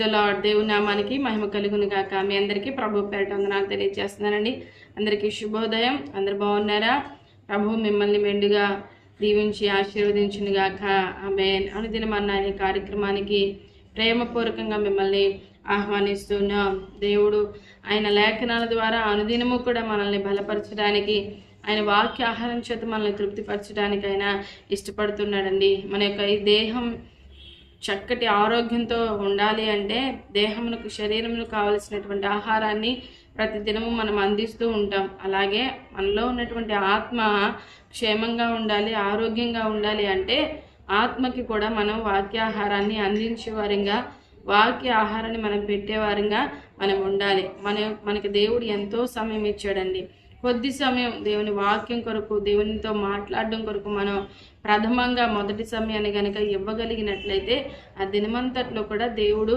Praise lord. దేవుని నామానికి మహిమ కలుగును గాక. మీ అందరికీ ప్రభు పేరట వందనాలు తెలియజేస్తున్నానండి. అందరికీ శుభోదయం. అందరు బాగున్నారా? ప్రభు మిమ్మల్ని మెండుగా దీవించి ఆశీర్వదించును గాక. ఆమె అనుదినమన్న ఈ కార్యక్రమానికి ప్రేమపూర్వకంగా మిమ్మల్ని ఆహ్వానిస్తున్నాం. దేవుడు ఆయన లేఖనాల ద్వారా అనుదినము కూడా మనల్ని బలపరచడానికి ఆయన వాక్య ఆహారం చేత మనల్ని తృప్తిపరచడానికి ఆయన ఇష్టపడుతున్నాడండి. మన యొక్క ఈ దేహం చక్కటి ఆరోగ్యంతో ఉండాలి అంటే దేహమునకు శరీరమును కావలసినటువంటి ఆహారాన్ని ప్రతిదినము మనం అందిస్తూ ఉంటాం. అలాగే మనలో ఉన్నటువంటి ఆత్మ క్షేమంగా ఉండాలి ఆరోగ్యంగా ఉండాలి అంటే ఆత్మకి కూడా మనం వాక్యాహారాన్ని అందించే వారంగా వాక్య ఆహారాన్ని మనం పెట్టేవారంగా మనం ఉండాలి. మన మనకి దేవుడు ఎంతో సమయం ఇచ్చాడండి. కొద్ది సమయం దేవుని వాక్యం కొరకు దేవునితో మాట్లాడడం కొరకు మనం ప్రథమంగా మొదటి సమయాన్ని కనుక ఇవ్వగలిగినట్లయితే ఆ దినమంతట్లో కూడా దేవుడు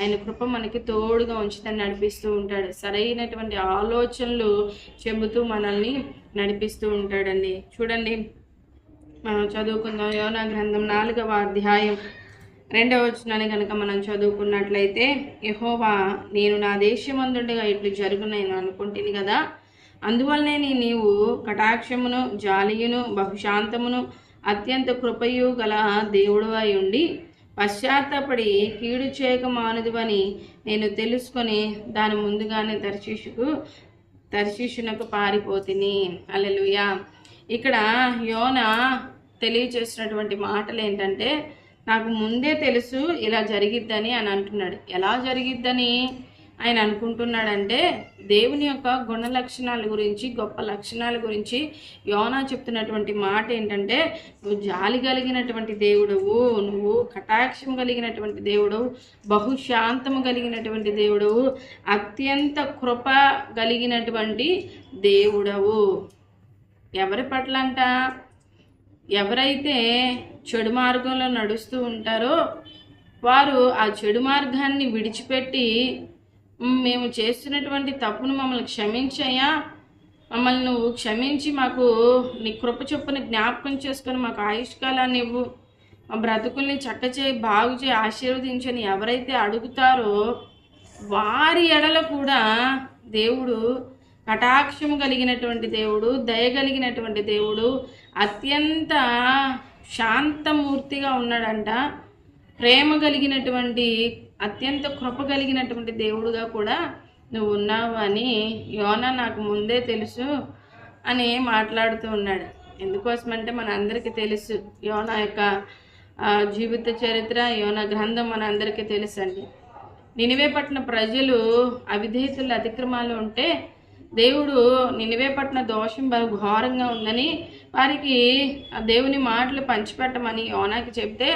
ఆయన కృప మనకి తోడుగా ఉంచుతాన్ని నడిపిస్తూ ఉంటాడు. సరైనటువంటి ఆలోచనలు చెబుతూ మనల్ని నడిపిస్తూ ఉంటాడండి. చూడండి మనం చదువుకుందాం. యోనా గ్రంథం నాలుగవ అధ్యాయం రెండవ వచనాన్ని కనుక మనం చదువుకున్నట్లయితే యహోవా నేను నా దేశమందుండగా ఇట్లు జరుగు అనుకుంటుంది కదా? అందువల్లనే నీ నీవు కటాక్షమును జాలియును బహుశాంతమును అత్యంత కృపయు గల దేవుడు అయి ఉండి పశ్చాత్తపడి కీడు చేయక మానదువని నేను తెలుసుకొని దాని ముందుగానే దర్శిషుకు దర్శిషునకు పారిపోతిని. అల్లెలుయా ఇక్కడ యోన తెలియచేసినటువంటి మాటలు ఏంటంటే నాకు ముందే తెలుసు ఇలా జరిగిద్దని అని అంటున్నాడు. ఎలా జరిగిద్దని? ఆయన అనుకుంటున్నాడంటే దేవుని యొక్క గుణ లక్షణాల గురించి గొప్ప లక్షణాల గురించి యోనా చెప్తున్నటువంటి మాట ఏంటంటే నువ్వు జాలి కలిగినటువంటి దేవుడవు నువ్వు కటాక్షం కలిగినటువంటి దేవుడవు బహుశాంతము కలిగినటువంటి దేవుడవు అత్యంత కృప కలిగినటువంటి దేవుడవు. ఎవరి పట్ల అంట ఎవరైతే చెడు మార్గంలో నడుస్తూ ఉంటారో వారు ఆ చెడు మార్గాన్ని విడిచిపెట్టి మేము చేస్తున్నటువంటి తప్పును మమ్మల్ని క్షమించయ్యా. మమ్మల్ని నువ్వు క్షమించి మాకు నీ కృప చొప్పున జ్ఞాపకం చేసుకొని మాకు ఆయుష్కాలాన్ని ఇవ్వు. మా బ్రతుకుల్ని చక్క చేయి బాగు చేయి ఆశీర్వదించని ఎవరైతే అడుగుతారో వారి ఎడల కూడా దేవుడు కటాక్షం కలిగినటువంటి దేవుడు దయ కలిగినటువంటి దేవుడు అత్యంత శాంతమూర్తిగా ఉన్నాడంట. ప్రేమ కలిగినటువంటి అత్యంత కృప కలిగినటువంటి దేవుడుగా కూడా నువ్వు ఉన్నావు అని యోన నాకు ముందే తెలుసు అని మాట్లాడుతూ ఉన్నాడు. ఎందుకోసమంటే మన అందరికీ తెలుసు. యోన యొక్క జీవిత చరిత్ర యోన గ్రంథం మన అందరికీ తెలుసు అండి నినివే పట్టిన ప్రజలు అవిధేయతలు అతిక్రమాలు ఉంటే దేవుడు నినివే పట్టిన దోషం బాగా ఘోరంగా ఉందని వారికి ఆ దేవుని మాటలు పంచిపెట్టమని యోనాకి చెప్తే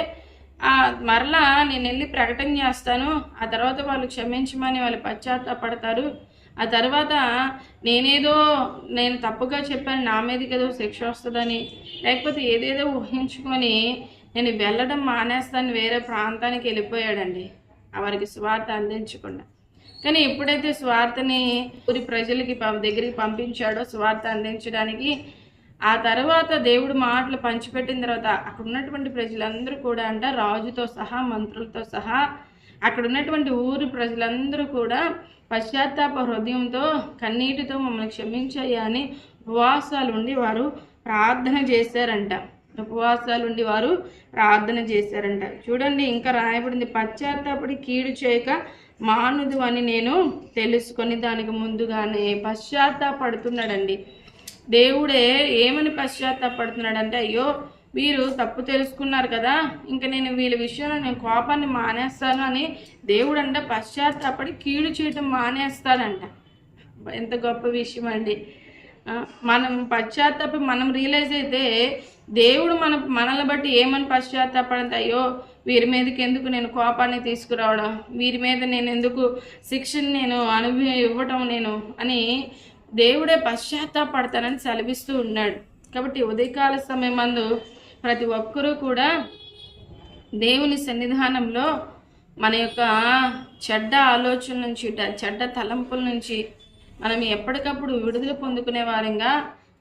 మరలా నేను వెళ్ళి ప్రకటన చేస్తాను. ఆ తర్వాత వాళ్ళు క్షమించమని వాళ్ళు పశ్చాత్తాపడతారు. ఆ తర్వాత నేనేదో నేను తప్పుగా చెప్పాను నా మీదకి ఏదో శిక్ష వస్తుందని లేకపోతే ఏదేదో ఊహించుకొని నేను వెళ్ళడం మానేస్తాను వేరే ప్రాంతానికి వెళ్ళిపోయాడండి. వారికి స్వార్థ అందించకుండా. కానీ ఎప్పుడైతే స్వార్థని ఊరి ప్రజలకి దగ్గరికి పంపించాడో స్వార్థ అందించడానికి ఆ తర్వాత దేవుడు మాటలు పంచిపెట్టిన తర్వాత అక్కడ ఉన్నటువంటి ప్రజలందరూ కూడా అంట రాజుతో సహా మంత్రులతో సహా అక్కడ ఉన్నటువంటి ఊరి ప్రజలందరూ కూడా పశ్చాత్తాప హృదయంతో కన్నీటితో మమ్మల్ని క్షమించయ్యా అని ఉపవాసాలు ఉండి వారు ప్రార్థన చేశారంట. ఉపవాసాలు ఉండి వారు ప్రార్థన చేశారంట. చూడండి ఇంకా రాయబడింది పశ్చాత్తాపడి కీడు చేయక మానుదు అని నేను తెలుసుకొని దానికి ముందుగానే పశ్చాత్తాపడుతున్నాడండి. దేవుడే ఏమని పశ్చాత్తాపడుతున్నాడంటే అయ్యో వీరు తప్పు తెలుసుకున్నారు కదా ఇంకా నేను వీళ్ళ విషయంలో నేను కోపాన్ని మానేస్తాను అని దేవుడు అంట పశ్చాత్తాపడి కీడు చేయటం మానేస్తాడంట. ఎంత గొప్ప విషయం అండి. మనం పశ్చాత్తాప మనం రియలైజ్ అయితే దేవుడు మన మనల్ని బట్టి ఏమని పశ్చాత్తాపడంత అయ్యో వీరి మీదకి ఎందుకు నేను కోపాన్ని తీసుకురావడం వీరి మీద నేను ఎందుకు శిక్షను నేను అనుభవి ఇవ్వటం నేను అని దేవుడే పశ్చాత్తాపడతానని సెలవిస్తూ ఉన్నాడు. కాబట్టి ఉదయకాల సమయమందు ప్రతి ఒక్కరూ కూడా దేవుని సన్నిధానంలో మన యొక్క చెడ్డ ఆలోచన నుంచి చెడ్డ తలంపుల నుంచి మనం ఎప్పటికప్పుడు విడుదల పొందుకునే వారంగా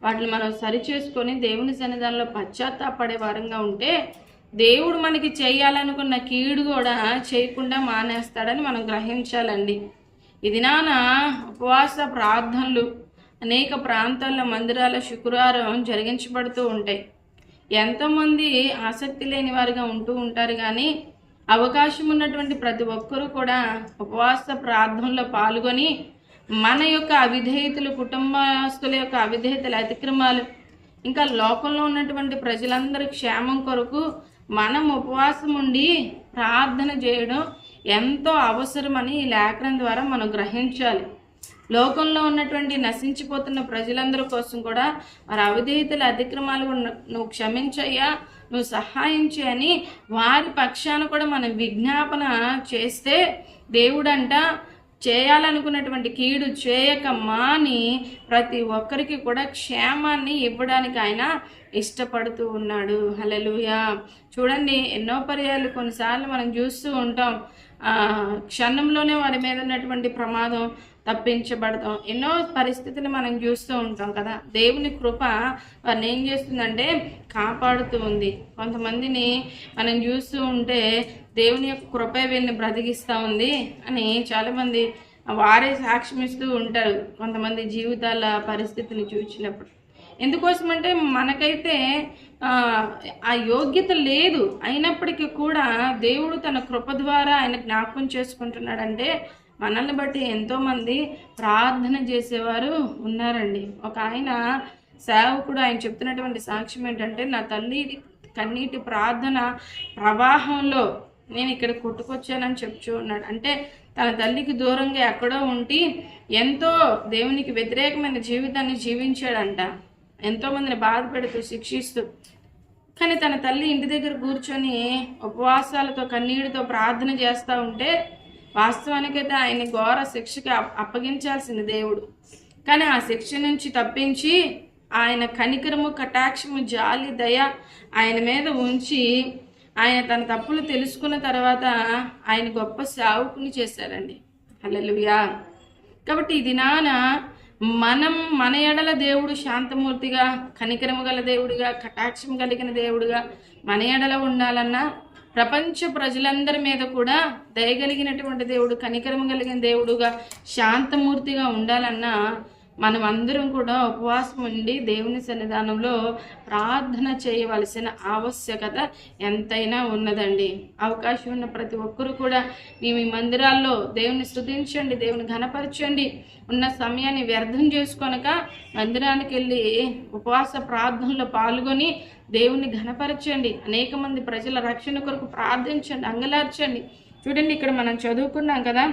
వాటిని మనం సరిచేసుకొని దేవుని సన్నిధానంలో పశ్చాత్తాపడే వారంగా ఉంటే దేవుడు మనకి చేయాలనుకున్న కీడు కూడా చేయకుండా మానేస్తాడని మనం గ్రహించాలండి. ఇది దినాన ఉపవాస ప్రార్థనలు. అనేక ప్రాంతాల్లో మందిరాల శుక్రవారం జరిగించబడుతూ ఉంటాయి. ఎంతోమంది ఆసక్తి లేని వారిగా ఉంటూ ఉంటారు కానీ అవకాశం ఉన్నటువంటి ప్రతి ఒక్కరూ కూడా ఉపవాస ప్రార్థనలో పాల్గొని మన యొక్క అవిధేయతలు కుటుంబస్తుల యొక్క అవిధేయతలు అతిక్రమాలు ఇంకా లోకంలో ఉన్నటువంటి ప్రజలందరి క్షేమం కొరకు మనం ఉపవాసం ఉండి ప్రార్థన చేయడం ఎంతో అవసరమని ఈ లేఖనం ద్వారా మనం గ్రహించాలి. లోకంలో ఉన్నటువంటి నశించిపోతున్న ప్రజలందరి కోసం కూడా వారి అవిధేయతల అతిక్రమాలు ఉన్న- నువ్వు క్షమించయ్యా నువ్వు సహాయం చేయని వారి పక్షాన కూడా మనం విజ్ఞాపన చేస్తే దేవుడంట చేయాలనుకున్నటువంటి కీడు చేయక మాని ప్రతి ఒక్కరికి కూడా క్షేమాన్ని ఇవ్వడానికి ఆయన ఇష్టపడుతూ ఉన్నాడు. హలలుయా చూడండి ఎన్నో పర్యాలు కొన్నిసార్లు మనం చూస్తూ ఉంటాం. క్షణంలోనే వారి మీద ఉన్నటువంటి ప్రమాదం తప్పించబడతాం. ఎన్నో పరిస్థితులు మనం చూస్తూ ఉంటాం కదా. దేవుని కృప వారిని ఏం చేస్తుందంటే కాపాడుతూ ఉంది. కొంతమందిని మనం చూస్తూ ఉంటే దేవుని యొక్క కృపే వీళ్ళని బ్రతికిస్తూ ఉంది అని చాలామంది వారే సాక్ష్యం ఇస్తూ ఉంటారు. కొంతమంది జీవితాల పరిస్థితిని చూసినప్పుడు. ఎందుకోసమంటే మనకైతే ఆ, ఆ యోగ్యత లేదు. అయినప్పటికీ కూడా దేవుడు తన కృప ద్వారా ఆయన జ్ఞాపకం చేసుకుంటున్నాడంటే మనల్ని బట్టి ఎంతోమంది ప్రార్థన చేసేవారు ఉన్నారండి. ఒక ఆయన సేవకుడు ఆయన చెప్తున్నటువంటి సాక్ష్యం ఏంటంటే నా తల్లి కన్నీటి ప్రార్థన ప్రవాహంలో నేను ఇక్కడ కొట్టుకొచ్చానని చెప్తూ ఉన్నాడు. అంటే తన తల్లికి దూరంగా ఎక్కడో ఉండి ఎంతో దేవునికి వ్యతిరేకమైన జీవితాన్ని జీవించాడంట. ఎంతో మందిని బాధ పెడుతూ శిక్షిస్తూ కానీ తన తల్లి ఇంటి దగ్గర కూర్చొని ఉపవాసాలతో కన్నీటితో ప్రార్థన చేస్తూ ఉంటే వాస్తవానికైతే ఆయన ఘోర శిక్షకి అప్- అప్పగించాల్సింది దేవుడు. కానీ ఆ శిక్ష నుంచి తప్పించి ఆయన కనికరము కటాక్షము జాలి దయ ఆయన మీద ఉంచి ఆయన తన తప్పులు తెలుసుకున్న తర్వాత ఆయన గొప్ప సావుకుని చేశారండి. అల్లెలుయా కాబట్టి ఈ దినాన మనం మన ఎడల దేవుడు శాంతమూర్తిగా కనికరము గల దేవుడిగా కటాక్షం కలిగిన దేవుడిగా మన ఎడల ఉండాలన్నా ప్రపంచ ప్రజలందరి మీద కూడా దయగలిగినటువంటి దేవుడు కనికరము కలిగిన దేవుడుగా శాంతమూర్తిగా ఉండాలన్నా మనం అందరం కూడా ఉపవాసం ఉండి దేవుని సన్నిధానంలో ప్రార్థన చేయవలసిన ఆవశ్యకత ఎంతైనా ఉన్నదండి. అవకాశం ఉన్న ప్రతి ఒక్కరూ కూడా మీ మీ మందిరాల్లో దేవుని స్థుతించండి దేవుని ఘనపరచండి. ఉన్న సమయాన్ని వ్యర్థం చేసుకొనక మందిరానికి వెళ్ళి ఉపవాస ప్రార్థనలో పాల్గొని దేవుని ఘనపరచండి. అనేక మంది ప్రజల రక్షణ కొరకు ప్రార్థించండి అంగలార్చండి. చూడండి ఇక్కడ మనం చదువుకున్నాం కదా.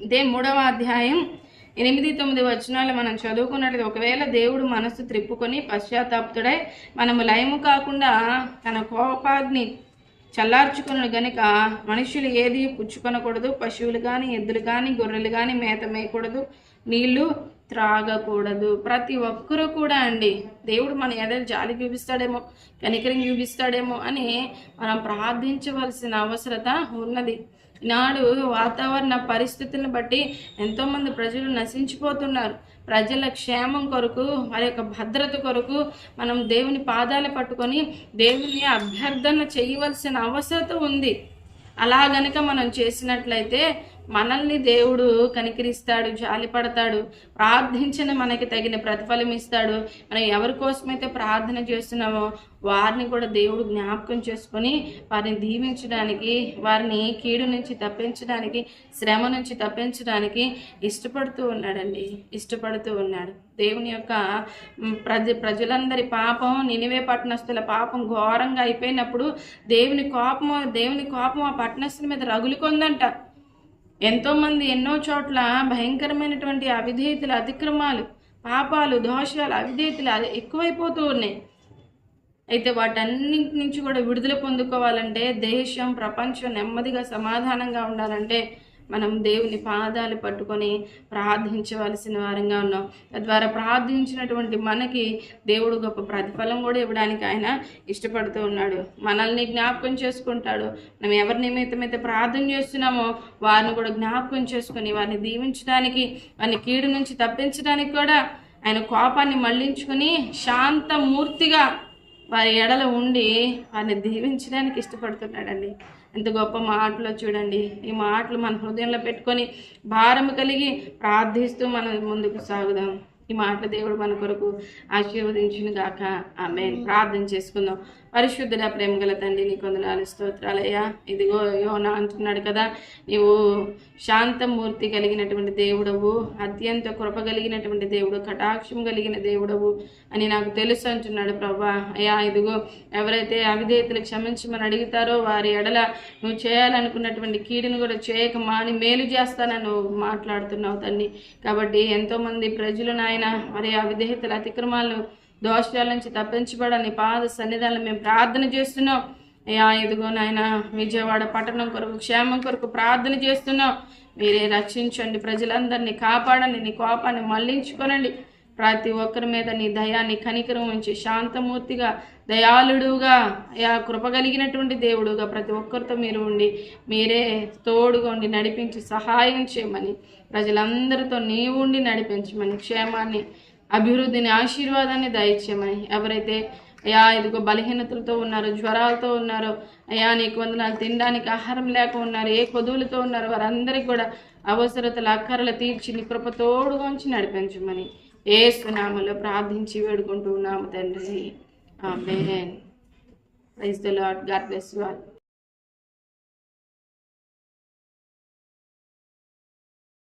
ఇదే మూడవ అధ్యాయం. ఎనిమిది తొమ్మిది వచనాలు మనం చదువుకున్నట్లయితే ఒకవేళ దేవుడు మనస్సు త్రిప్పుకొని పశ్చాత్తాప్తుడై మనము లయము కాకుండా తన కోపాగ్ని చల్లార్చుకున్నాడు గనుక మనుషులు ఏది పుచ్చుకొనకూడదు. పశువులు కానీ ఎద్దులు కానీ గొర్రెలు కానీ మేత మేయకూడదు. నీళ్ళు త్రాగకూడదు. ప్రతి ఒక్కరూ కూడా అండి దేవుడు మన ఎడలు జాలి చూపిస్తాడేమో కనికరం చూపిస్తాడేమో అని మనం ప్రార్థించవలసిన అవసరత ఉన్నది. నాడు వాతావరణ పరిస్థితులను బట్టి ఎంతోమంది ప్రజలు నశించిపోతున్నారు. ప్రజల క్షేమం కొరకు వారి యొక్క భద్రత కొరకు మనం దేవుని పాదాలు పట్టుకొని దేవుని అభ్యర్థన చేయవలసిన అవసరత ఉంది. అలా గనక మనం చేసినట్లయితే మనల్ని దేవుడు కనికరిస్తాడు జాలిపడతాడు ప్రార్థించిన మనకి తగిన ప్రతిఫలం ఇస్తాడు. మనం ఎవరి కోసమైతే ప్రార్థన చేస్తున్నామో వారిని కూడా దేవుడు జ్ఞాపకం చేసుకొని వారిని దీవించడానికి వారిని కీడు నుంచి తప్పించడానికి శ్రమ నుంచి తప్పించడానికి ఇష్టపడుతూ ఉన్నాడండి. ఇష్టపడుతూ ఉన్నాడు. దేవుని యొక్క ప్రజ ప్రజలందరి పాపం నినివే పట్టణస్తుల పాపం ఘోరంగా అయిపోయినప్పుడు దేవుని కోపం దేవుని కోపం ఆ పట్టణస్తుల మీద రగులుకొందంట. ఎంతోమంది ఎన్నో చోట్ల భయంకరమైనటువంటి అవిధేయతలు అతిక్రమాలు పాపాలు దోషాలు అవిధేయతలు అది ఎక్కువైపోతూ ఉన్నాయి. అయితే వాటన్నింటి నుంచి కూడా విడుదల పొందుకోవాలంటే దేశం ప్రపంచం నెమ్మదిగా సమాధానంగా ఉండాలంటే మనం దేవుని పాదాలు పట్టుకొని ప్రార్థించవలసిన వారంగా ఉన్నాం. తద్వారా ప్రార్థించినటువంటి మనకి దేవుడు గొప్ప ప్రతిఫలం కూడా ఇవ్వడానికి ఆయన ఇష్టపడుతూ ఉన్నాడు. మనల్ని జ్ఞాపకం చేసుకుంటాడు. మనం ఎవరి నిమిత్తమైతే ప్రార్థన చేస్తున్నామో వారిని కూడా జ్ఞాపకం చేసుకొని వారిని దీవించడానికి వారిని కీడు నుంచి తప్పించడానికి కూడా ఆయన కోపాన్ని మళ్ళించుకొని శాంతమూర్తిగా వారి ఎడల ఉండి వారిని దీవించడానికి ఇష్టపడుతున్నాడండి. ఎంత గొప్ప మాటలో చూడండి. ఈ మాటలు మన హృదయంలో పెట్టుకొని భారం కలిగి ప్రార్థిస్తూ మనం ముందుకు సాగుదాం. ఈ మాటలు దేవుడు మన కొరకు ఆశీర్వదించును గాక ఆమె ప్రార్థన చేసుకుందాం. పరిశుద్ధుడ ప్రేమ గల తండ్రి నీ కొందనాలు స్తోత్రాలయ్యా ఇదిగో యోనా అంటున్నాడు కదా నీవు శాంతమూర్తి కలిగినటువంటి దేవుడవు అత్యంత కృప కలిగినటువంటి దేవుడు కటాక్షం కలిగిన దేవుడవు అని నాకు తెలుసు అంటున్నాడు ప్రభా. అయ్యా ఇదిగో ఎవరైతే అవిధేయతలు క్షమించమని అడుగుతారో వారి ఎడల నువ్వు చేయాలనుకున్నటువంటి కీడును కూడా చేయక మాని మేలు చేస్తానని నువ్వు మాట్లాడుతున్నావు తండ్రి కాబట్టి ఎంతోమంది ప్రజలు నాయన మరి అవిధేయతలు అతిక్రమాలు దోషాల నుంచి తప్పించబడని పాద సన్నిధానం మేము ప్రార్థన చేస్తున్నాం. అయ్యా ఇదిగో నాయన విజయవాడ పట్టణం కొరకు క్షేమం కొరకు ప్రార్థన చేస్తున్నాం. మీరే రక్షించండి ప్రజలందరినీ కాపాడండి నీ కోపాన్ని మళ్ళించుకోనండి. ప్రతి ఒక్కరి మీద నీ దయాన్ని కనికరం ఉంచి శాంతమూర్తిగా దయాళుడుగా అయా కృప కలిగినటువంటి దేవుడుగా ప్రతి ఒక్కరితో మీరు ఉండి మీరే తోడుగా ఉండి నడిపించి సహాయం చేయమని ప్రజలందరితో నీవు ఉండి నడిపించమని క్షేమాన్ని అభివృద్ధిని ఆశీర్వాదాన్ని దయచేయమని. ఎవరైతే అయ్యా ఇదిగో బలహీనతలతో ఉన్నారో జ్వరాలతో ఉన్నారో అయ్యా నీకు వందనాలు తినడానికి ఆహారం లేక ఉన్నారు ఏ కొదువులతో ఉన్నారు వారందరికీ కూడా అవసరతలు అక్కరలు తీర్చి నీ కృప తోడుగా ఉంచి నడిపించమని ఏ సునామలో ప్రార్థించి వేడుకుంటూ ఉన్నాము తండ్రి. Amen. Praise the Lord. God bless you all.